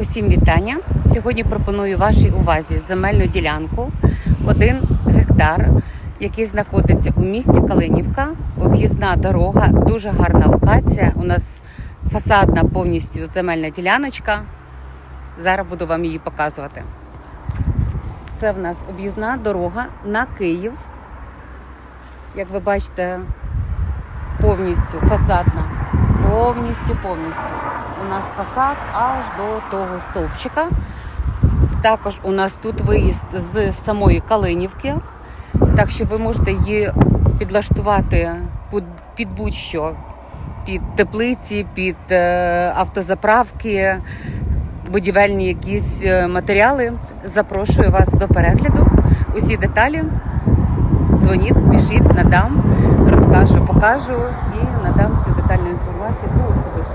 Усім вітання. Сьогодні пропоную вашій увазі земельну ділянку 1 гектар, який знаходиться у місті Калинівка. Об'їзна дорога, дуже гарна локація. У нас фасадна повністю земельна діляночка. Зараз буду вам її показувати. Це в нас об'їзна дорога на Київ. Як ви бачите, повністю фасадна. Повністю, повністю. У нас фасад аж до того стовпчика. Також у нас тут виїзд з самої Калинівки. Так що ви можете її підлаштувати під- будь-що. Під теплиці, під е, автозаправки, будівельні якісь е, матеріали. Запрошую вас до перегляду. Усі деталі дзвоніть, пишіть, надам, розкажу, покажу і надам всю детальну інформацію у особисто.